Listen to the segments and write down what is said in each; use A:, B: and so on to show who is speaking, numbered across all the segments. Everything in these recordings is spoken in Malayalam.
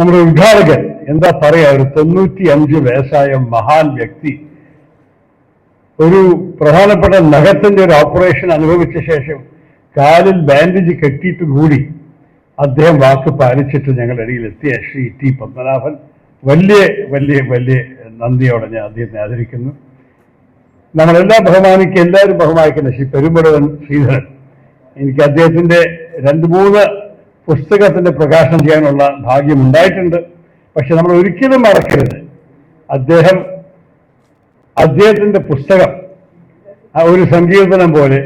A: നമ്മുടെ ഉദ്ഘാടകൻ എന്താ പറയാ ഒരു തൊണ്ണൂറ്റി അഞ്ച് വയസ്സായ മഹാൻ വ്യക്തി. ഒരു പ്രധാനപ്പെട്ട നഖത്തിന്റെ ഒരു ഓപ്പറേഷൻ അനുഭവിച്ച ശേഷം കാലിൽ ബാൻഡേജ് കെട്ടിയിട്ട് കൂടി അദ്ദേഹം വാക്ക് പാലിച്ചിട്ട് ഞങ്ങളുടെ ഇടയിൽ എത്തിയ ശ്രീ ടി പത്മനാഭൻ. വലിയ വലിയ വലിയ നന്ദിയോടെ ഞാൻ അദ്ദേഹത്തെ ആദരിക്കുന്നു. നമ്മളെല്ലാം ബഹുമാനിക്കുക എല്ലാവരും ബഹുമാനിക്കുന്ന ശ്രീ പെരുമ്പടവൻ ശ്രീധരൻ. എനിക്ക് അദ്ദേഹത്തിന്റെ രണ്ട് മൂന്ന് പുസ്തകത്തിന്റെ പ്രകാശനം ചെയ്യാനുള്ള ഭാഗ്യം ഉണ്ടായിട്ടുണ്ട് പക്ഷെ നമ്മൾ ഒരിക്കലും മറക്കരുത്. അദ്ദേഹം അദ്ദേഹത്തിന്റെ പുസ്തകം ഒരു സങ്കീർത്തനം പോലെ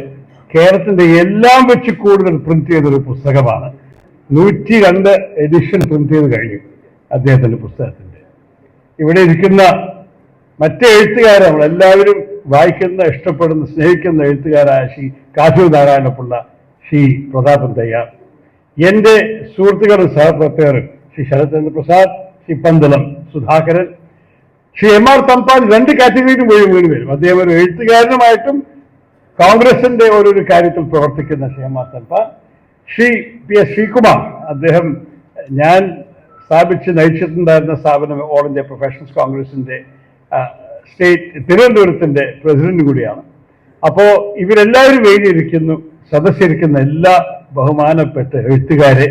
A: കേരളത്തിന്റെ എല്ലാം വെച്ച് കൂടുതൽ പ്രിന്റ് ചെയ്തൊരു പുസ്തകമാണ്. നൂറ്റി രണ്ട് എഡിഷൻ പ്രിന്റ് ചെയ്ത് കഴിഞ്ഞു അദ്ദേഹത്തിന്റെ പുസ്തകത്തിന്റെ. ഇവിടെ ഇരിക്കുന്ന മറ്റേ എഴുത്തുകാരെ നമ്മളെല്ലാവരും വായിക്കുന്ന ഇഷ്ടപ്പെടുന്ന സ്നേഹിക്കുന്ന എഴുത്തുകാരായ ശ്രീ കാശു നാരായണപിള്ള ശ്രീ പ്രതാപൻ തയ്യാർ. എന്റെ സുഹൃത്തുക്കളും സഹപ്രവർത്തകരും ശ്രീ ശരത്ചന്ദ്ര പ്രസാദ് ശ്രീ പന്തളം സുധാകരൻ ശ്രീ എം ആർ തമ്പാൻ രണ്ട് കാറ്റഗറിയിലും പോയി വീണ് വരും. അദ്ദേഹം ഒരു എഴുത്തുകാരനുമായിട്ടും കോൺഗ്രസിന്റെ ഓരോരു കാര്യത്തിൽ പ്രവർത്തിക്കുന്ന Shri M R Thampan. Shri P S Sreekumar അദ്ദേഹം ഞാൻ സ്ഥാപിച്ച് നയിച്ചിട്ടുണ്ടായിരുന്ന സ്ഥാപനം ഓൾ ഇന്ത്യ പ്രൊഫഷണൽസ് കോൺഗ്രസിന്റെ സ്റ്റേറ്റ് തിരുവനന്തപുരത്തിന്റെ പ്രസിഡന്റ് കൂടിയാണ്. അപ്പോ ഇവരെല്ലാവരും വേണ്ടിയിരിക്കുന്നു സദസ്സിരിക്കുന്ന എല്ലാ ബഹുമാനപ്പെട്ട എഴുത്തുകാരെ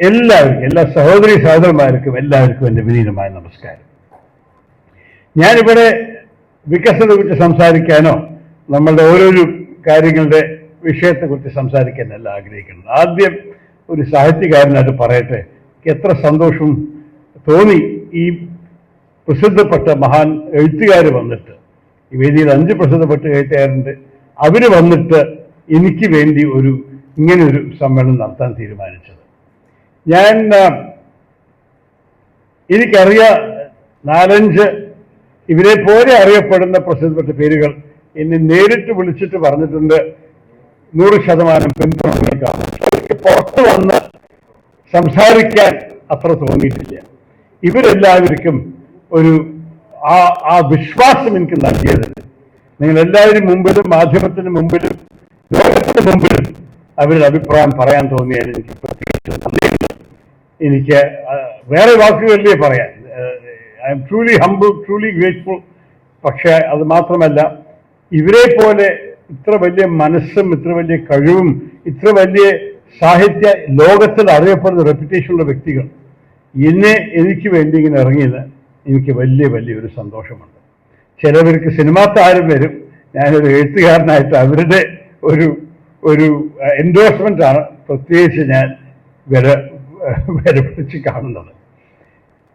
A: എല്ലാവർക്കും എല്ലാ സഹോദരി സഹോദരന്മാർക്കും എല്ലാവർക്കും എന്റെ വിനീതമായ നമസ്കാരം. ഞാനിവിടെ വികസനത്തെക്കുറിച്ച് സംസാരിക്കാനോ നമ്മളുടെ ഓരോരോ കാര്യങ്ങളുടെ വിഷയത്തെക്കുറിച്ച് സംസാരിക്കാനല്ല ആഗ്രഹിക്കുന്നത്. ആദ്യം ഒരു സാഹിത്യകാരനായിട്ട് പറയട്ടെ. എത്ര സന്തോഷം തോന്നി ഈ പ്രസിദ്ധപ്പെട്ട മഹാൻ എഴുത്തുകാർ വന്നിട്ട്. ഈ വേദിയിൽ അഞ്ച് പ്രസിദ്ധപ്പെട്ട എഴുത്തുകാരുണ്ട്. അവർ വന്നിട്ട് എനിക്ക് വേണ്ടി ഒരു ഇങ്ങനെ ഒരു സമ്മേളനം നടത്താൻ തീരുമാനിച്ചത്. ഞാൻ എനിക്കറിയ നാലഞ്ച് ഇവരെ പോലെ അറിയപ്പെടുന്ന പ്രസിദ്ധപ്പെട്ട പേരുകൾ എന്നെ നേരിട്ട് വിളിച്ചിട്ട് പറഞ്ഞിട്ടുണ്ട്. നൂറ് ശതമാനം പിന്തുണ പുറത്ത് വന്ന് സംസാരിക്കാൻ അത്ര തോന്നിയിട്ടില്ല. ഇവരെല്ലാവർക്കും ഒരു ആ ആ വിശ്വാസം എനിക്ക് നൽകിയത്. നിങ്ങൾ എല്ലാവരും മുമ്പിലും മാധ്യമത്തിന് മുമ്പിലും ലോകത്തിന് മുമ്പിലും അവരുടെ അഭിപ്രായം പറയാൻ തോന്നിയാൽ എനിക്ക് പ്രത്യേകിച്ച് നന്ദിയുണ്ട് എനിക്ക് വേറെ വാക്കുകളിലേ പറയാൻ. I'm truly humble truly grateful. പക്ഷേ അത് മാത്രമല്ല ഇവരെ പോലെ ഇത്ര വലിയ മനസ്സും ഇത്ര വലിയ കഴിവും ഇത്ര വലിയ സാഹിത്യ ലോകത്തിൽ അറിയപ്പെടുന്ന റെപ്യൂട്ടേഷനുള്ള വ്യക്തികൾ എന്നെ എനിക്ക് വേണ്ടി ഇങ്ങനെ ഇറങ്ങിയത് എനിക്ക് വലിയ വലിയൊരു സന്തോഷമുണ്ട്. ചിലവർക്ക് സിനിമാ താരം വരും. ഞാനൊരു എഴുത്തുകാരനായിട്ട് അവരുടെ ഒരു ഒരു എൻഡോഴ്സ്മെന്റ് ആണ് പ്രത്യേകിച്ച് ഞാൻ വില വില കാണുന്നത്. കാണുന്നത്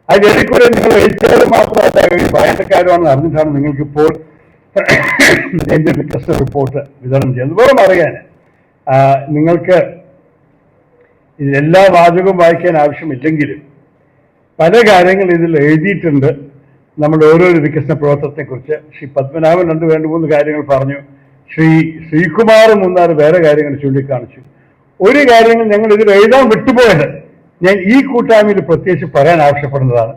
A: അതിനിടയ്ക്കൂടെ നിങ്ങൾ എഴുത്തുകാർ മാത്രമല്ല ഒരു വായനക്കാരുമാണെന്ന് അറിഞ്ഞിട്ടാണ് നിങ്ങൾക്കിപ്പോൾ എന്റെ വികസന റിപ്പോർട്ട് വിതരണം ചെയ്യുന്നത്. വെറും അറിയാൻ. നിങ്ങൾക്ക് ഇതിലെല്ലാ വാചകവും വായിക്കാൻ ആവശ്യമില്ലെങ്കിലും പല കാര്യങ്ങൾ ഇതിൽ എഴുതിയിട്ടുണ്ട്. നമ്മുടെ ഓരോരോ വികസന പ്രവർത്തനത്തെക്കുറിച്ച് ശ്രീ പത്മനാഭൻ രണ്ട് രണ്ട് മൂന്ന് കാര്യങ്ങൾ പറഞ്ഞു. ശ്രീ ശ്രീകുമാർ മൂന്നാറ് വേറെ കാര്യങ്ങൾ ചൂണ്ടിക്കാണിച്ചു ഒരു കാര്യങ്ങൾ ഞങ്ങൾ ഇതിൽ എഴുതാൻ വിട്ടുപോയത് ഞാൻ ഈ കൂട്ടായ്മയിൽ പ്രത്യേകിച്ച് പറയാൻ ആവശ്യപ്പെടുന്നതാണ്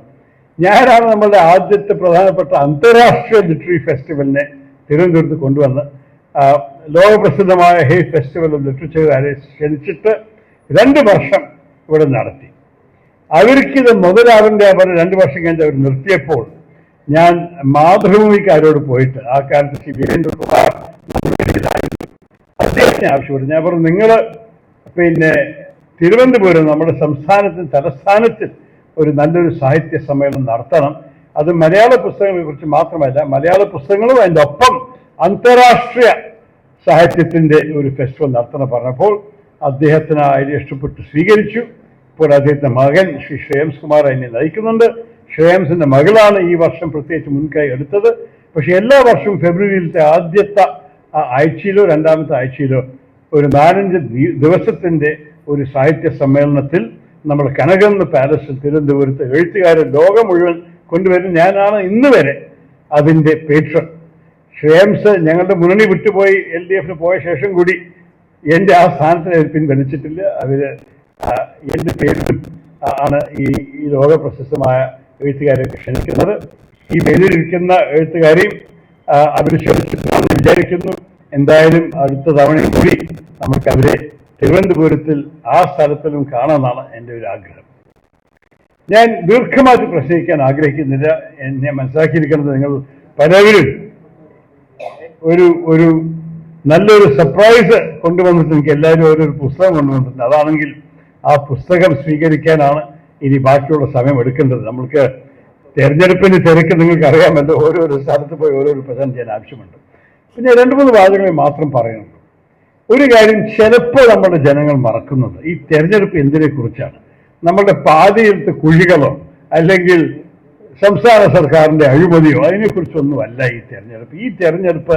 A: ഞാനാണ് നമ്മളുടെ ആദ്യത്തെ പ്രധാനപ്പെട്ട അന്താരാഷ്ട്ര ലിറ്ററി ഫെസ്റ്റിവലിനെ തിരുവനന്തപുരത്ത് കൊണ്ടുവന്ന് ലോകപ്രസിദ്ധമായ ഹേ ഫെസ്റ്റിവൽ ഓഫ് ലിറ്ററേച്ചറുകാരെ ക്ഷണിച്ചിട്ട് രണ്ട് വർഷം ഇവിടെ നടത്തി അവർക്കിത് മുതലാവിന്റെ അവർ രണ്ട് വർഷം കഴിഞ്ഞ് അവർ നിർത്തിയപ്പോൾ ഞാൻ മാതൃഭൂമിക്കാരോട് പോയിട്ട് ആ കാലത്ത് ശ്രീ വീരേന്ദ്രകുമാർ. അദ്ദേഹത്തിന് ആവശ്യപ്പെട്ടു. ഞാൻ പറഞ്ഞു നിങ്ങൾ പിന്നെ തിരുവനന്തപുരം നമ്മുടെ സംസ്ഥാനത്തിന് തലസ്ഥാനത്തിൽ ഒരു നല്ലൊരു സാഹിത്യ സമ്മേളനം നടത്തണം. അത് മലയാള പുസ്തകങ്ങളെ കുറിച്ച് മാത്രമല്ല മലയാള പുസ്തകങ്ങളും അതിന്റെ ഒപ്പം അന്താരാഷ്ട്രീയ സാഹിത്യത്തിന്റെ ഒരു ഫെസ്റ്റിവൽ നടത്തണം പറഞ്ഞപ്പോൾ അദ്ദേഹത്തിന് ആ ഐഡിയ ഇഷ്ടപ്പെട്ട് സ്വീകരിച്ചു. ഇപ്പോൾ അദ്ദേഹത്തിന്റെ മകൻ ശ്രീ ശ്രേയംസ് കുമാർ എന്നെ നയിക്കുന്നുണ്ട്. ശ്രേയംസിന്റെ മകളാണ് ഈ വർഷം പ്രത്യേകിച്ച് മുൻകൈ എടുത്തത്. പക്ഷേ എല്ലാ വർഷവും ഫെബ്രുവരിയിലത്തെ ആദ്യത്തെ ആഴ്ചയിലോ രണ്ടാമത്തെ ആഴ്ചയിലോ ഒരു നാലഞ്ച് ദിവസത്തിന്റെ ഒരു സാഹിത്യ സമ്മേളനത്തിൽ നമ്മൾ കനകന്ന് പാലസിൽ തിരുവനന്തപുരത്ത് എഴുത്തുകാരെ ലോകം മുഴുവൻ കൊണ്ടുവരും ഞാനാണ് ഇന്ന് വരെ അതിന്റെ പേട്രൺ ഷേംസ് ഞങ്ങളുടെ മുന്നണി വിട്ടുപോയി എൽ ഡി എഫിന് പോയ ശേഷം കൂടി എന്റെ ആ സ്ഥാനത്തിന് അവർ പിൻവലിച്ചിട്ടില്ല. അവർ എന്റെ പേരിൽ ആണ് ഈ ഈ ലോക പ്രശസ്തമായ എഴുത്തുകാരെ ക്ഷണിക്കുന്നത്. ഈ പേരിലിരിക്കുന്ന എഴുത്തുകാരെയും അവർ ക്ഷണിച്ചിട്ടുണ്ടെന്ന് വിചാരിക്കുന്നു. എന്തായാലും അടുത്ത തവണ കൂടി നമുക്ക് അവരെ തിരുവനന്തപുരത്തിൽ ആ സ്ഥലത്തിലും കാണാമെന്നാണ് എന്റെ ഒരു ആഗ്രഹം. ഞാൻ ദീർഘമായിട്ട് പ്രസംഗിക്കാൻ ആഗ്രഹിക്കുന്നില്ല. എന്നെ മനസ്സിലാക്കിയിരിക്കുന്നത് നിങ്ങൾ പലവരും ഒരു ഒരു നല്ലൊരു സർപ്രൈസ് കൊണ്ടുവന്നിട്ട് എനിക്ക് എല്ലാവരും ഓരോരു പുസ്തകം കൊണ്ടുവന്നിട്ടുണ്ട്. അതാണെങ്കിൽ ആ പുസ്തകം സ്വീകരിക്കാനാണ് ഇനി ബാക്കിയുള്ള സമയം എടുക്കേണ്ടത്. നമ്മൾക്ക് തെരഞ്ഞെടുപ്പിന് തിരക്ക് നിങ്ങൾക്ക് അറിയാമല്ലോ ഓരോരോ സ്ഥലത്ത് പോയി ഓരോരോ പ്രസന്റ് ചെയ്യാൻ ആവശ്യമുണ്ട്. പിന്നെ രണ്ട് മൂന്ന് വാചകങ്ങൾ മാത്രം പറയുന്നുള്ളൂ ഒരു കാര്യം ചിലപ്പോൾ നമ്മുടെ ജനങ്ങൾ മറക്കുന്നത്. ഈ തെരഞ്ഞെടുപ്പ് എന്തിനെ കുറിച്ചാണ് നമ്മുടെ പാതയിലത്തെ കുഴികളോ അല്ലെങ്കിൽ സംസ്ഥാന സർക്കാരിന്റെ അഴിമതിയോ അതിനെക്കുറിച്ചൊന്നുമല്ല ഈ തെരഞ്ഞെടുപ്പ്. ഈ തെരഞ്ഞെടുപ്പ്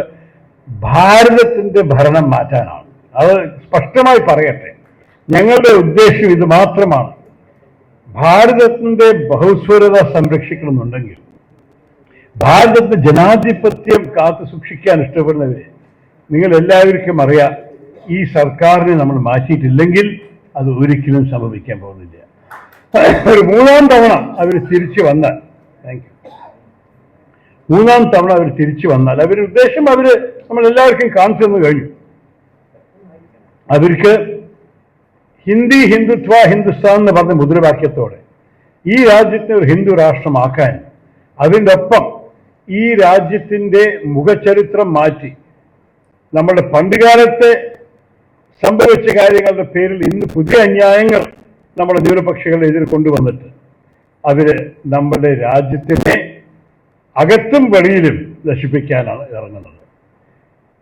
A: ഭാരതത്തിന്റെ ഭരണം മാറ്റാനാണ്. അത് സ്പഷ്ടമായി പറയട്ടെ. ഞങ്ങളുടെ ഉദ്ദേശം ഇത് മാത്രമാണ്. ഭാരതത്തിന്റെ ബഹുസ്വരത സംരക്ഷിക്കണമെന്നുണ്ടെങ്കിൽ ഭാരതത്തിന്റെ ജനാധിപത്യം കാത്തു സൂക്ഷിക്കാൻ ഇഷ്ടപ്പെടുന്നവരെ നിങ്ങൾ എല്ലാവർക്കും അറിയാം ഈ സർക്കാരിനെ നമ്മൾ മാറ്റിയിട്ടില്ലെങ്കിൽ അത് ഒരിക്കലും സംഭവിക്കാൻ പോകുന്നില്ല. ഒരു മൂന്നാം തവണ അവർ തിരിച്ചു വന്നാൽ താങ്ക് യു മൂന്നാം തവണ അവർ തിരിച്ചു വന്നാൽ അവരുടെ ഉദ്ദേശം അവർ നമ്മൾ എല്ലാവർക്കും കാണിച്ചു തന്നു കഴിഞ്ഞു. അവർക്ക് ഹിന്ദി ഹിന്ദുത്വ ഹിന്ദുസ്ഥാൻ എന്ന് പറഞ്ഞ മുദ്രാവാക്യത്തോടെ ഈ രാജ്യത്തെ ഒരു ഹിന്ദു രാഷ്ട്രമാക്കാൻ അതിന്റെ ഒപ്പം ഈ രാജ്യത്തിന്റെ മുഖചരിത്രം മാറ്റി. നമ്മുടെ പണ്ടുകാലത്തെ സംഭവിച്ച കാര്യങ്ങളുടെ പേരിൽ ഇന്ന് പുതിയ അന്യായങ്ങൾ നമ്മുടെ ന്യൂനപക്ഷികളെ എതിർ കൊണ്ടുവന്നിട്ട് അവർ നമ്മുടെ രാജ്യത്തിനെ അകത്തും വെളിയിലും നശിപ്പിക്കാനാണ് ഇറങ്ങുന്നത്.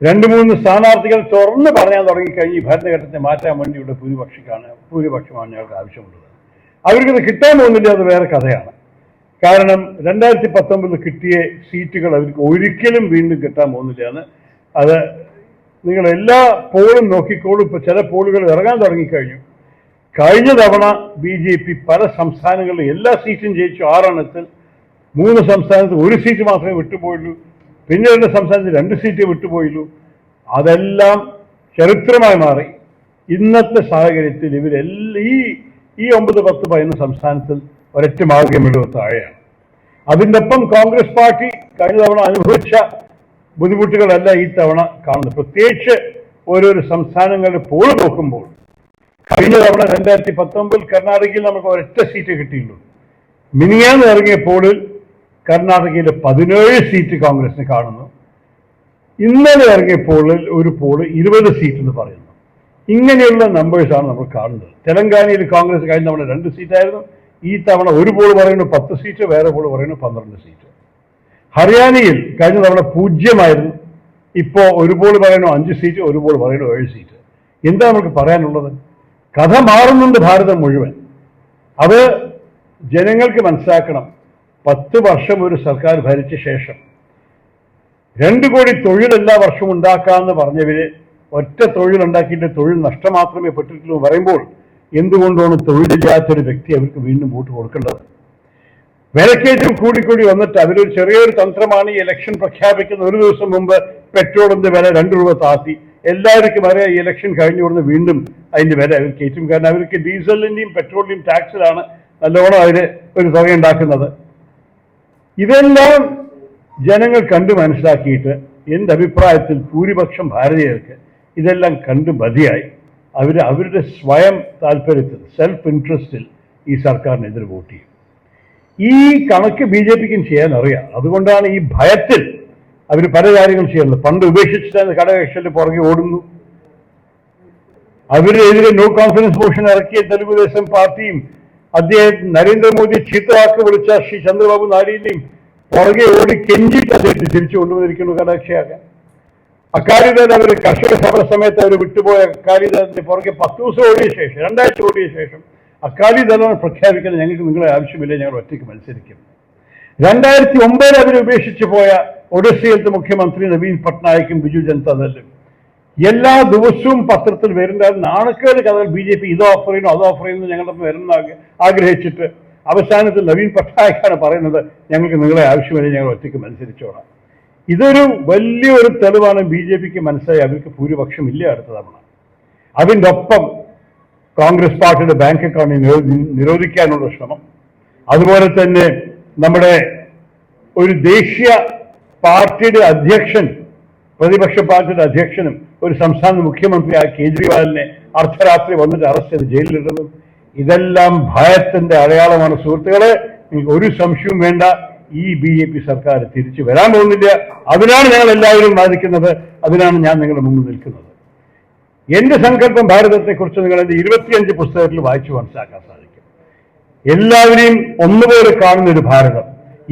A: രണ്ട് മൂന്ന് സ്ഥാനാർത്ഥികൾ തുറന്ന് പറയാൻ തുടങ്ങിക്കഴിഞ്ഞ് ഈ ഭരണഘട്ടത്തെ മാറ്റാൻ വേണ്ടിയുള്ള ഭൂരിപക്ഷക്കാണ് ഭൂരിപക്ഷമാണ് ഞങ്ങൾക്ക് ആവശ്യമുള്ളത്. അവർക്കത് കിട്ടാൻ പോകുന്നില്ല അത് വേറെ കഥയാണ്. കാരണം രണ്ടായിരത്തി പത്തൊമ്പതിൽ കിട്ടിയ സീറ്റുകൾ അവർക്ക് ഒരിക്കലും വീണ്ടും കിട്ടാൻ പോകുന്നില്ലാണ് അത് നിങ്ങൾ എല്ലാ പോളും നോക്കിക്കോളും. ഇപ്പൊ ചില പോളുകൾ ഇറങ്ങാൻ തുടങ്ങിക്കഴിഞ്ഞു. കഴിഞ്ഞ തവണ ബി ജെ പി പല സംസ്ഥാനങ്ങളിലും എല്ലാ സീറ്റും ജയിച്ചു. ആറെണ്ണത്തിൽ മൂന്ന് സംസ്ഥാനത്ത് ഒരു സീറ്റ് മാത്രമേ വിട്ടുപോയുള്ളൂ. പിന്നെ രണ്ട് സംസ്ഥാനത്ത് രണ്ട് സീറ്റ് വിട്ടുപോയുള്ളൂ. അതെല്ലാം ചരിത്രമായി മാറി. ഇന്നത്തെ സാഹചര്യത്തിൽ ഇവരെല്ലാം ഈ ഈ ഒമ്പത് പത്ത് പതിനൊന്ന് സംസ്ഥാനത്തിൽ ഒരൊറ്റ മാർഗമില്ലോ താഴെയാണ്. അതിന്റെ കോൺഗ്രസ് പാർട്ടി കഴിഞ്ഞ തവണ അനുഭവിച്ച ബുദ്ധിമുട്ടുകളല്ല ഈ തവണ കാണുന്നത്. പ്രത്യേകിച്ച് ഓരോരോ സംസ്ഥാനങ്ങളുടെ പോൾ നോക്കുമ്പോൾ കഴിഞ്ഞ തവണ രണ്ടായിരത്തി പത്തൊമ്പതിൽ കർണാടകയിൽ നമുക്ക് ഒരൊറ്റ സീറ്റ് കിട്ടിയുള്ളൂ മിനിയാന്ന് ഇറങ്ങിയ പോളിൽ കർണാടകയിലെ പതിനേഴ് സീറ്റ് കോൺഗ്രസിന് കാണുന്നു. ഇന്നലെ ഇറങ്ങിയ പോളിൽ ഒരു പോൾ ഇരുപത് സീറ്റ് എന്ന് പറയുന്നു. ഇങ്ങനെയുള്ള നമ്പേഴ്സാണ് നമ്മൾ കാണുന്നത്. തെലങ്കാനയിൽ കോൺഗ്രസ് കഴിഞ്ഞ തവണ രണ്ട് സീറ്റായിരുന്നു. ഈ തവണ ഒരു പോൾ പറയുന്നു പത്ത് സീറ്റ് വേറെ പോൾ പറയുന്നു പന്ത്രണ്ട് സീറ്റ്. ഹരിയാനയിൽ കഴിഞ്ഞ തവണ പൂജ്യമായിരുന്നു. ഇപ്പോൾ ഒരു പോൾ പറയുന്നു അഞ്ച് സീറ്റ് ഒരു പോൾ പറയുന്നു ഏഴ് സീറ്റ്. എന്താ നമുക്ക് പറയാനുള്ളത്? കഥ മാറുന്നുണ്ട് ഭാരതം മുഴുവൻ. അത് ജനങ്ങൾക്ക് മനസ്സിലാക്കണം. പത്ത് വർഷം ഒരു സർക്കാർ ഭരിച്ച ശേഷം രണ്ട് കോടി തൊഴിൽ എല്ലാ വർഷവും ഉണ്ടാക്കാമെന്ന് പറഞ്ഞവര് ഒറ്റ തൊഴിൽ ഉണ്ടാക്കിയിട്ട് തൊഴിൽ നഷ്ടം മാത്രമേ പെട്ടിട്ടുള്ളൂ പറയുമ്പോൾ എന്തുകൊണ്ടാണ് തൊഴിലില്ലാത്തൊരു വ്യക്തി അവർക്ക് വീണ്ടും വോട്ട് കൊടുക്കേണ്ടത്? വിലക്കയറ്റം കൂടിക്കൂടി വന്നിട്ട് അവരൊരു ചെറിയൊരു തന്ത്രമാണ് ഈ ഇലക്ഷൻ പ്രഖ്യാപിക്കുന്ന ഒരു ദിവസം മുമ്പ് പെട്രോളിന്റെ വില രണ്ട് രൂപ താത്തി. എല്ലാവർക്കും അറിയാം ഈ ഇലക്ഷൻ കഴിഞ്ഞു കൊടുന്ന് വീണ്ടും അതിന്റെ വില അവർ കയറ്റും. കാരണം അവർക്ക് ഡീസലിന്റെയും പെട്രോളിന്റെയും ടാക്സിലാണ് നല്ലോണം അവർ ഒരു തുക ഉണ്ടാക്കുന്നത്. ഇതെല്ലാം ജനങ്ങൾ കണ്ടു മനസ്സിലാക്കിയിട്ട് എന്റെ അഭിപ്രായത്തിൽ ഭൂരിപക്ഷം ഭാരതീയർക്ക് ഇതെല്ലാം കണ്ടു മതിയായി. അവർ അവരുടെ സ്വയം താല്പര്യത്തിൽ സെൽഫ് ഇൻട്രസ്റ്റിൽ ഈ സർക്കാരിനെതിരെ വോട്ട് ചെയ്യും. ഈ കണക്ക് ബി ജെ പിക്കും ചെയ്യാൻ അറിയാം അതുകൊണ്ടാണ് ഈ ഭയത്തിൽ അവർ പല കാര്യങ്ങൾ ചെയ്യുന്നത്. പണ്ട് ഉപേക്ഷിച്ചിട്ട് കടകക്ഷന്റെ പുറകെ ഓടുന്നു. അവരെതിരെ നോ കോൺഫിഡൻസ് മോഷൻ ഇറക്കിയ തെലുഗുദേശം പാർട്ടിയും അദ്ദേഹം നരേന്ദ്രമോദി ചീത്തവാക്ക് വിളിച്ച ശ്രീ ചന്ദ്രബാബു നായിഡുവിനെയും പുറകെ ഓടി കെഞ്ചിട്ട് അദ്ദേഹത്തെ തിരിച്ചു കൊണ്ടുവന്നിരിക്കുന്നു കടാക്ഷയാക്കാൻ അക്കാലിദാൻ അവർ കർഷക സമര സമയത്ത് അവർ വിട്ടുപോയ അക്കാലിദാന്റെ പുറകെ പത്ത് ദിവസം ഓടിയ ശേഷം രണ്ടാഴ്ച ഓടിയ ശേഷം അക്കാലിദാനാണ് പ്രഖ്യാപിക്കുന്നത്. ഞങ്ങൾക്ക് നിങ്ങളെ ആവശ്യമില്ല ഞങ്ങൾ ഒറ്റയ്ക്ക് മത്സരിക്കും. രണ്ടായിരത്തി ഒമ്പതിൽ അവർ ഉപേക്ഷിച്ചു പോയ ഒഡീഷയിലത്തെ മുഖ്യമന്ത്രി നവീൻ പട്നായിക്കും ബിജു ജനതാദളും എല്ലാ ദിവസവും പത്രത്തിൽ വരുന്ന നാണക്കേട് കഥകൾ ബി ജെ പി ഇത് ഓഫർ ചെയ്യുന്നു അത് ഓഫർ ചെയ്യുന്നു ഞങ്ങളുടെ വരുന്ന ആഗ്രഹിച്ചിട്ട് അവസാനത്തിൽ നവീൻ പട്നായിക്കാണ് പറയുന്നത് ഞങ്ങൾക്ക് നിങ്ങളെ ആവശ്യമില്ല ഞങ്ങൾ ഒറ്റയ്ക്ക് മത്സരിച്ചോളാം. ഇതൊരു വലിയൊരു തെളിവാണ് ബി ജെ പിക്ക് മനസ്സിലായി. അവർക്ക് ഭൂരിപക്ഷം ഇല്ല അടുത്ത തവണ. അതിന്റെ ഒപ്പം കോൺഗ്രസ് പാർട്ടിയുടെ ബാങ്ക് അക്കൗണ്ടിൽ നിരോധിക്കാനുള്ള ശ്രമം. അതുപോലെ തന്നെ നമ്മുടെ ഒരു ദേശീയ പാർട്ടിയുടെ അധ്യക്ഷൻ പ്രതിപക്ഷ പാർട്ടിയുടെ അധ്യക്ഷനും ഒരു സംസ്ഥാന മുഖ്യമന്ത്രിയായ കേജ്രിവാളിനെ അർദ്ധരാത്രി വന്നിട്ട് അറസ്റ്റ് ചെയ്ത് ജയിലിലിടുന്നു. ഇതെല്ലാം ഭയത്തിന്റെ അടയാളമാണ്. സുഹൃത്തുക്കളെ ഒരു സംശയവും വേണ്ട. ഈ ബി ജെ പി സർക്കാർ തിരിച്ചു വരാൻ പോകുന്നില്ല. അതിനാണ് ഞങ്ങൾ എല്ലാവരും വാദിക്കുന്നത്. അതിനാണ് ഞാൻ നിങ്ങളുടെ മുന്നിൽ നിൽക്കുന്നത്. എന്റെ സങ്കല്പം ഭാരതത്തെക്കുറിച്ച് നിങ്ങൾ എന്റെ ഇരുപത്തിയഞ്ച് പുസ്തകത്തിൽ വായിച്ചു മനസ്സിലാക്കാൻ സാധിക്കും. എല്ലാവരെയും ഒന്നുപോലെ കാണുന്ന ഒരു ഭാരതം.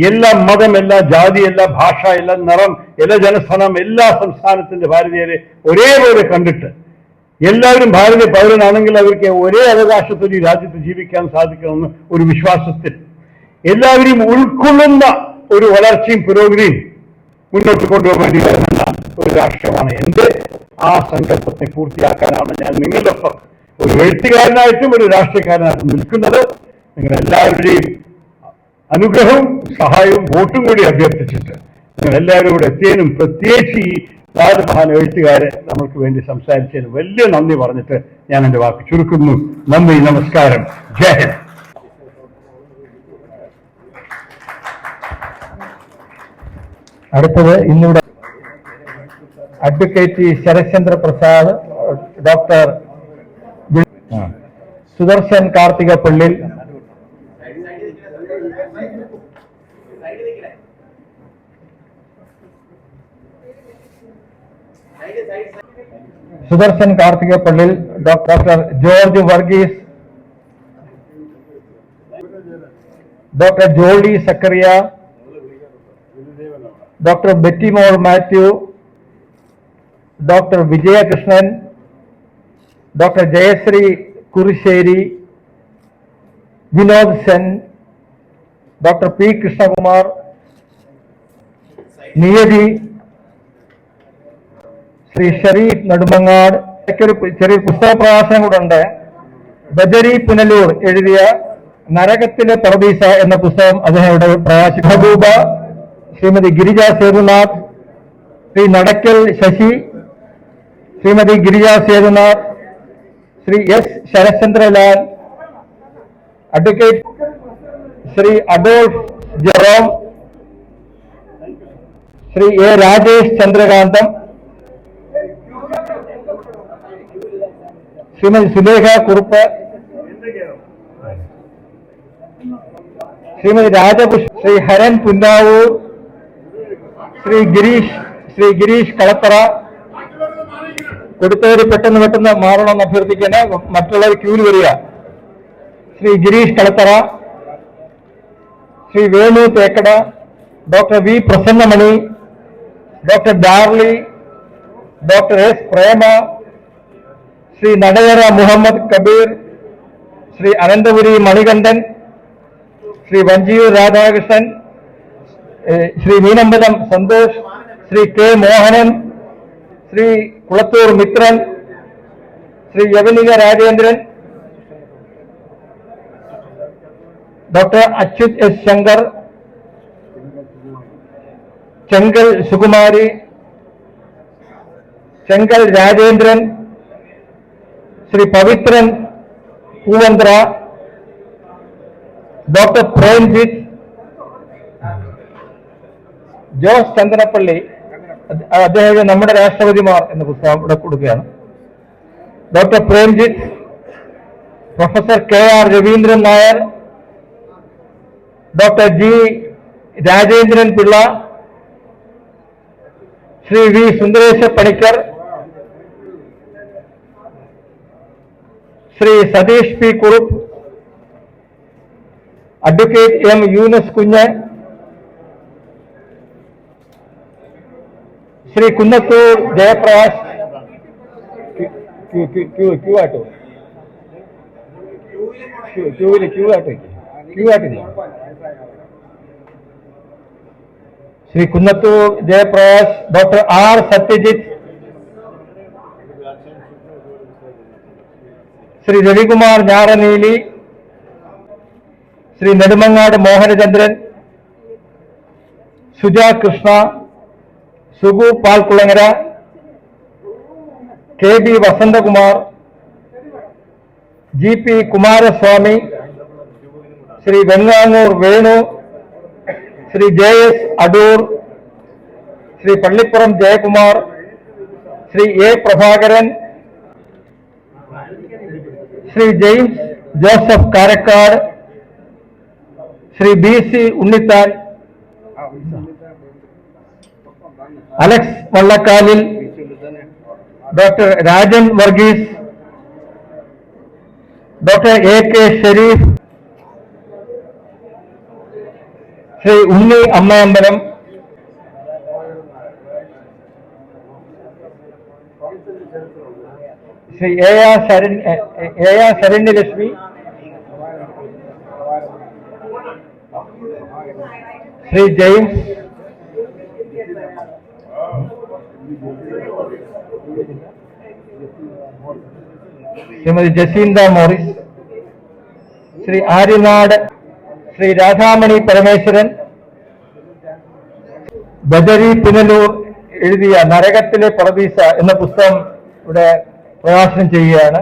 A: എല്ലാ മതം എല്ലാ ജാതി എല്ലാ ഭാഷ എല്ലാ നിറം എല്ലാ ജനസ്ഥലം എല്ലാ സംസ്ഥാനത്തിന്റെ ഭാരതീയരെ ഒരേപോലെ കണ്ടിട്ട് എല്ലാവരും ഭാരതീയ പൗരനാണെങ്കിൽ അവർക്ക് ഒരേ അവകാശത്തിൽ ഈ രാജ്യത്ത് ജീവിക്കാൻ സാധിക്കണമെന്ന് ഒരു വിശ്വാസത്തിൽ എല്ലാവരെയും ഉൾക്കൊള്ളുന്ന ഒരു വളർച്ചയും പുരോഗതിയും മുന്നോട്ട് കൊണ്ടുപോകാൻ വേണ്ടി വരുന്ന ഒരു രാഷ്ട്രമാണ്. എന്റെ ആ സങ്കല്പത്തെ പൂർത്തിയാക്കാനാണ് ഞാൻ നിങ്ങളൊപ്പം ഒരു എഴുത്തുകാരനായിട്ടും ഒരു രാഷ്ട്രീയക്കാരനായിട്ടും നിൽക്കുന്നത്. നിങ്ങൾ എല്ലാവരുടെയും അനുഗ്രഹവും സഹായവും വോട്ടും കൂടി അഭ്യർത്ഥിച്ചിട്ട് നിങ്ങൾ എല്ലാവരും കൂടെ എത്തിയതിനും പ്രത്യേകിച്ച് ഈ രാജമഹാൻ എഴുത്തുകാരെ നമുക്ക് വേണ്ടി സംസാരിച്ചതിന് വലിയ നന്ദി പറഞ്ഞിട്ട് ഞാൻ എന്റെ വാക്ക് ചുരുക്കുന്നു. നന്ദി നമസ്കാരം. ജയ് ഹിന്ദ്
B: അടുത്തത് ഇന്നിവിടെ advocate Sarathchandra Prasad doctor Sudarshan Karthika Pallil Sudarshan Karthika Pallil doctor George Varghese doctor Jolly Zacharia doctor Bettymol Mathew doctor Vijayakrishnan doctor Jayasree Kurissery Vinod Sen doctor P Krishnakumar Niyathi Shri Sharif Nedumangad ഒരു ചെറിയ പുസ്തക പ്രകാശനം കൂടെ ഉണ്ട്. ബദരി പുനലൂർ എഴുതിയ നരകത്തിലെ പ്രതീസ എന്ന പുസ്തകം അദ്ദേഹം ഇവിടെ പ്രകാശി ഹബൂബ Shrimati Girija Sethunath Shri Nadakkal Sasi Shrimati Girija Sethunath Shri S Sarathchandralal advocate Shri Adolf Jerome Shri A Rajesh Chandrakantham Shrimati Sulekha Kurup Shrimati Rajapush Shri Haran Punnavoor Shri Girish Shri Girish Kalathara കൊടുത്തവര് പെട്ടെന്ന് പെട്ടെന്ന് മാറണമെന്ന് അഭ്യർത്ഥിക്കുന്ന മറ്റുള്ളവർ ക്യൂവിൽ വരിക. Shri Girish Kalathara Shri Venu Thekkada. Doctor V Prasannamani. Doctor Darly. Doctor S Prema. Shri Nadayara Muhammad Kabir. Shri Ananthapuri Manikandan. Shri Vanchiyoor Radhakrishnan. Shri Meenambalam Santhosh Shri K Mohanan Shri Kulathoor Mithran Shri Yavanika Rajendran doctor Achyuth S Shankar Chenkal Sukumari Chenkal Rajendran Shri Pavithran Poovanthra doctor Premjith Jose Chandrappally അദ്- അദ്ദേഹം നമ്മുടെ രാഷ്ട്രപതിമാർ എന്ന പുസ്തകം ഇവിടെ കൊടുക്കുകയാണ്. Doctor Premjith professor K R Raveendran Nair doctor G Rajendran Pillai Shri V Sundaresa Panicker Shri Satheesh P Kurup advocate M Yunus Kunju Shri Kunnathur Jayaprakash queue ആട്ടോ. ക്യൂ ക്യൂവിൽ ക്യൂ ആട്ടോ. Queue ആട്ടില്ല? Shri Kunnathur Jayaprakash doctor R Sathyajith Shri Ravikumar Njaraneeli Shri Nedumangad Mohanachandran Suja Krishna Sugu Palkulangara K B Vasanthakumar G P Kumaraswamy Shri Vengannoor Venu Shri J S Adoor Shri Pallippuram Jayakumar Shri A Prabhakaran Shri James Joseph Karakkad Shri B C Unnithan Alex Vallakkalil doctor Rajan Varghese doctor A K Sharif Shri Unni Ammayambalam Shri A R Saran A R Saranyalakshmi Shri James Shrimati Jacintha Morris Shri Aryanad Shri Radhamani Parameswaran Badari Pinalur എഴുതിയ നരകത്തിലെ പറദീസ എന്ന പുസ്തകം ഇവിടെ പ്രകാശനം ചെയ്യുകയാണ്.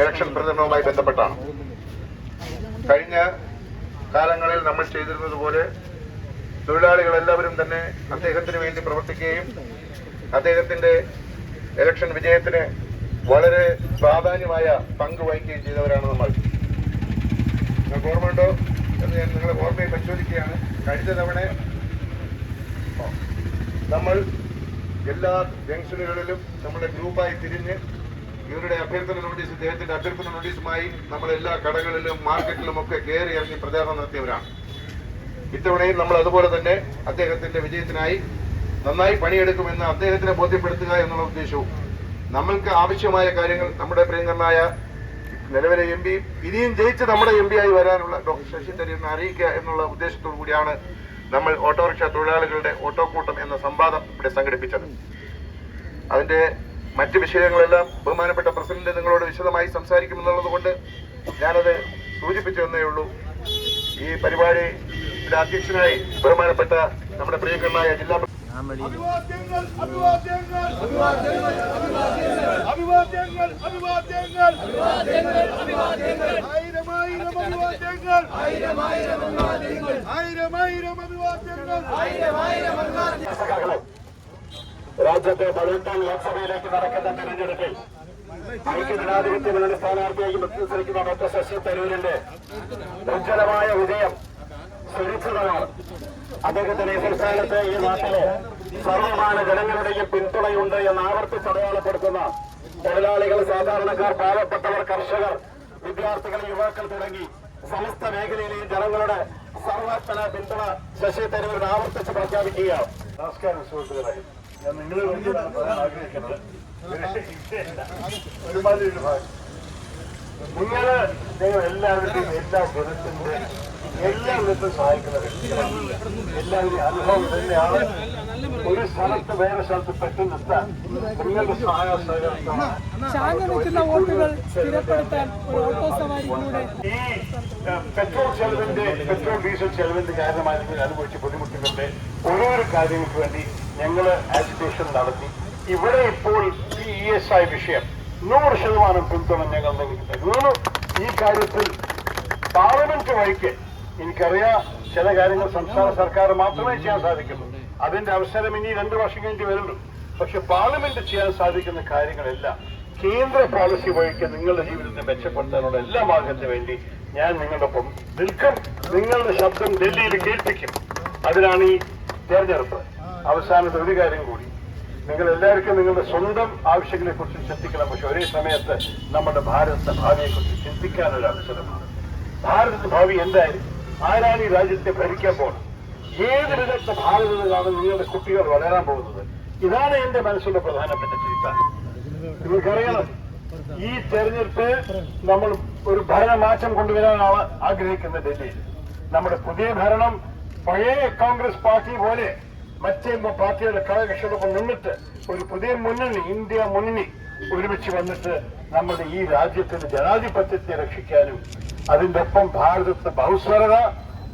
C: ഇലക്ഷൻ പ്രചരണവുമായി ബന്ധപ്പെട്ടാണ്. കഴിഞ്ഞ കാലങ്ങളിൽ നമ്മൾ ചെയ്തിരുന്നത് പോലെ തൊഴിലാളികൾ എല്ലാവരും തന്നെ അദ്ദേഹത്തിന് വേണ്ടി പ്രവർത്തിക്കുകയും അദ്ദേഹത്തിന്റെ ഇലക്ഷൻ വിജയത്തിന് വളരെ പ്രാധാന്യമായ പങ്ക് വഹിക്കുകയും ചെയ്തവരാണ് നമ്മൾ. നിങ്ങൾക്ക് ഓർമ്മയുണ്ടോ? എന്ന് ഞാൻ നിങ്ങളെ ഓർമ്മയെ പരിശോധിക്കുകയാണ്. കഴിഞ്ഞ തവണ നമ്മൾ എല്ലാ ജംഗ്ഷനുകളിലും നമ്മുടെ ഗ്രൂപ്പായി തിരിഞ്ഞ് ഇവരുടെ അഭ്യർത്ഥന നോട്ടീസ് ഇദ്ദേഹത്തിന്റെ അഭ്യർത്ഥന നോട്ടീസുമായി നമ്മൾ എല്ലാ കടകളിലും മാർക്കറ്റിലും ഒക്കെ കയറി ഇറങ്ങി പ്രചാരണം നടത്തിയവരാണ്. ഇത്തവണയും നമ്മൾ അതുപോലെ തന്നെ അദ്ദേഹത്തിന്റെ വിജയത്തിനായി നന്നായി പണിയെടുക്കുമെന്ന് അദ്ദേഹത്തിനെ ബോധ്യപ്പെടുത്തുക എന്നുള്ള ഉദ്ദേശവും നമ്മൾക്ക് ആവശ്യമായ കാര്യങ്ങൾ നമ്മുടെ പ്രിയങ്കരനായ നിലവിലെ എം പി ഇനിയും ജയിച്ച് നമ്മുടെ എം ആയി വരാനുള്ള ഡോക്ടർ ശശി തരൂരിനെ അറിയിക്കുക എന്നുള്ള ഉദ്ദേശത്തോടു കൂടിയാണ് നമ്മൾ ഓട്ടോറിക്ഷ തൊഴിലാളികളുടെ ഓട്ടോ കൂട്ടം എന്ന സംവാദം ഇവിടെ സംഘടിപ്പിച്ചത്. അതിന്റെ മറ്റ് വിഷയങ്ങളെല്ലാം ബഹുമാനപ്പെട്ട പ്രസിഡന്റ് നിങ്ങളോട് വിശദമായി സംസാരിക്കുമെന്നുള്ളത് കൊണ്ട് ഞാനത് സൂചിപ്പിച്ചു എന്നേ ഉള്ളൂ. ഈ പരിപാടി അധ്യക്ഷനായി ബഹുമാനപ്പെട്ട നമ്മുടെ പ്രിയങ്കരനായ ജില്ലാ
D: ആയിരം ആയിരം അഭിവാദ്യങ്ങൾ.
E: രാജ്യത്തെ പതിനെട്ടാം ലോക്സഭയിലേക്ക് നടക്കുന്ന തെരഞ്ഞെടുപ്പിൽ ഐക്യജനാധിപത്യ മുന്നണി സ്ഥാനാർത്ഥിയായി മത്സരിക്കുന്ന ഡോക്ടർ ശശി തരൂരിന്റെ ഉജ്ജ്വലമായ വിജയം സുരക്ഷിതമാണ് അദ്ദേഹത്തിന് ഈ സംസ്ഥാനത്ത് ഈ നാട്ടിലെ സർവമാന ജനങ്ങളുടെയും പിന്തുണയുണ്ട് എന്ന് ആവർത്തിച്ച് അടയാളപ്പെടുത്തുന്ന തൊഴിലാളികൾ സാധാരണക്കാർ പാവപ്പെട്ടവർ കർഷകർ വിദ്യാർത്ഥികൾ യുവാക്കൾ തുടങ്ങി സമസ്ത മേഖലയിലെയും ജനങ്ങളുടെ സർവാത്മന പിന്തുണ ശശി തരൂരിന് ആവർത്തിച്ച് പ്രഖ്യാപിക്കുകയാണ്.
A: നമസ്കാരം സുഹൃത്തുക്കളെ. ഞാൻ നിങ്ങളെ വേണ്ടിയാണ് പറയാൻ ആഗ്രഹിക്കുന്നത് ഒരുമാതിരി ഒരു ഭാഗം. നിങ്ങൾ നിങ്ങൾ എല്ലാവരുടെയും എല്ലാ ജനത്തിന്റെ എല്ലാ വിധത്തിലും സഹായിക്കുന്ന വ്യക്തികളാണ് എല്ലാവരുടെയും അനുഭവം തന്നെയാണ്. ഒരു സ്ഥലത്ത് വേറെ സ്ഥലത്ത് പെട്ടെന്നെത്താൻ നിങ്ങളുടെ സഹായ
F: സഹകരണം
A: ഈ പെട്രോൾ ചെലവിന്റെ പെട്രോൾ ഡീസൽ ചെലവിന്റെ കാരണമായിരിക്കും അനുഭവിച്ച ബുദ്ധിമുട്ടുകളുടെ ഓരോരോ കാര്യങ്ങൾക്ക് വേണ്ടി ഞങ്ങൾ ആജിറ്റേഷൻ നടത്തി. ഇവിടെ ഇപ്പോൾ ഈ ഇ എസ് ഐ വിഷയം നൂറ് ശതമാനം പിന്തുണ ഞങ്ങൾ നിങ്ങൾക്ക് മൂന്ന് ഈ കാര്യത്തിൽ പാർലമെന്റ് വഴിക്ക് എനിക്കറിയാം ചില കാര്യങ്ങൾ സംസ്ഥാന സർക്കാർ മാത്രമേ ചെയ്യാൻ സാധിക്കുള്ളൂ. അതിന്റെ അവസരം ഇനി രണ്ടു വർഷം കഴിഞ്ഞ് വരുള്ളൂ. പക്ഷെ പാർലമെന്റ് ചെയ്യാൻ സാധിക്കുന്ന കാര്യങ്ങളെല്ലാം കേന്ദ്ര പോളിസി വഴിക്ക് നിങ്ങളുടെ ജീവിതത്തെ മെച്ചപ്പെടുത്താനുള്ള എല്ലാ മാർഗത്തിന് വേണ്ടി ഞാൻ നിങ്ങളോടൊപ്പം നിൽക്കും. നിങ്ങളുടെ ശബ്ദം ഡൽഹിയിൽ കേൾപ്പിക്കും. അതിനാണ് ഈ തെരഞ്ഞെടുപ്പ്. അവസാനത്തെ ഒരു കാര്യം കൂടി. നിങ്ങൾ എല്ലാവർക്കും നിങ്ങളുടെ സ്വന്തം ആവശ്യങ്ങളെ കുറിച്ച് ചിന്തിക്കണം. പക്ഷെ ഒരേ സമയത്ത് നമ്മുടെ ഭാരതത്തെ ഭാവിയെ കുറിച്ച് ചിന്തിക്കാനൊരു അവസരമാണ്. ഭാരതത്തിന്റെ ഭാവി എന്തായാലും ആരാണ് ഈ രാജ്യത്തെ ഭരിക്കാൻ പോകണം ഏത് വിധത്തെ ഭാരതത്തിലാണ് നിങ്ങളുടെ കുട്ടികൾ വളരാൻ പോകുന്നത്? ഇതാണ് എന്റെ മനസ്സിന്റെ പ്രധാനപ്പെട്ട ചിന്ത. നിങ്ങൾക്കറിയണം ഈ തെരഞ്ഞെടുപ്പ് നമ്മൾ ഒരു ഭരണമാറ്റം കൊണ്ടുവരാനാണ് ആഗ്രഹിക്കുന്നത് ഡൽഹിയിൽ. നമ്മുടെ പുതിയ ഭരണം പഴയ കോൺഗ്രസ് പാർട്ടി പോലെ മറ്റേ പാർട്ടിയുടെ ഘടകകക്ഷിയോടൊപ്പം നിന്നിട്ട് ഒരു പുതിയ മുന്നണി ഇന്ത്യ മുന്നണി ഒരുമിച്ച് വന്നിട്ട് നമ്മുടെ ഈ രാജ്യത്തിന്റെ ജനാധിപത്യത്തെ രക്ഷിക്കാനും അതിന്റെ ഒപ്പം ഭാരതത്തിന്റെ ബഹുസ്വരത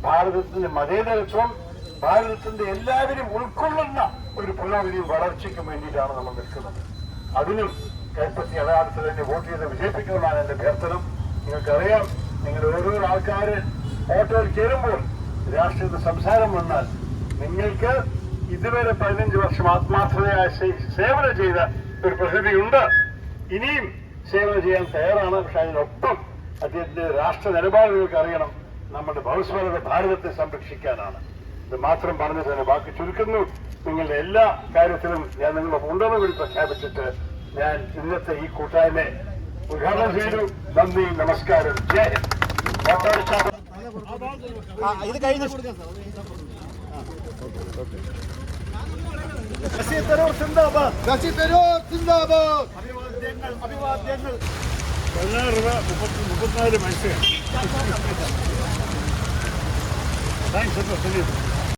A: ഭാരതത്തിന്റെ മതേതരത്വം ഭാരതത്തിന്റെ എല്ലാവരും ഉൾക്കൊള്ളുന്ന ഒരു പുരോഗതിയും വളർച്ചയ്ക്കും വേണ്ടിയിട്ടാണ് നമ്മൾ നിൽക്കുന്നത്. അതിനും കൈപ്പറ്റി അടയാളത്തിൽ തന്നെ വോട്ട് ചെയ്ത് വിജയിപ്പിക്കണമെന്നാണ് എന്റെ അഭ്യർത്ഥനം. നിങ്ങൾക്കറിയാം നിങ്ങൾ ഓരോ ആൾക്കാർ ഓട്ടോയിൽ ചേരുമ്പോൾ രാഷ്ട്രീയത്തിൽ സംസാരം വന്നാൽ നിങ്ങൾക്ക് ഇതുവരെ പതിനഞ്ച് വർഷം ആത്മാർത്ഥതയായ സേവന ചെയ്ത ഒരു പ്രകൃതിയുണ്ട്. ഇനിയും സേവനം ചെയ്യാൻ തയ്യാറാണ്. പക്ഷെ അതിനൊപ്പം അദ്ദേഹത്തിന്റെ രാഷ്ട്ര നിലപാടുകൾക്ക് അറിയണം. നമ്മുടെ ഭവിസ്മരണ ഭാരതത്തെ സംരക്ഷിക്കാനാണ്. ഇത് മാത്രം പറഞ്ഞു തന്നെ ബാക്കി ചുരുക്കുന്നു. നിങ്ങളുടെ എല്ലാ കാര്യത്തിലും ഞാൻ നിങ്ങളുടെ ഉണ്ടെന്ന് കൂടി പ്രഖ്യാപിച്ചിട്ട് ഞാൻ ഇന്നത്തെ ഈ കൂട്ടായ്മ ഉദ്ഘാടനം ചെയ്തു. നന്ദി നമസ്കാരം. ജയ് ഹിന്ദ്. ഓട്ടോറിക്ഷ
G: ശശി തരൂർ സിന്ദാബാദ്
H: പതിനാറ് രൂപ മുപ്പത്തി മുപ്പത്തിനാല് മനുഷ്യർ താങ്ക്സ്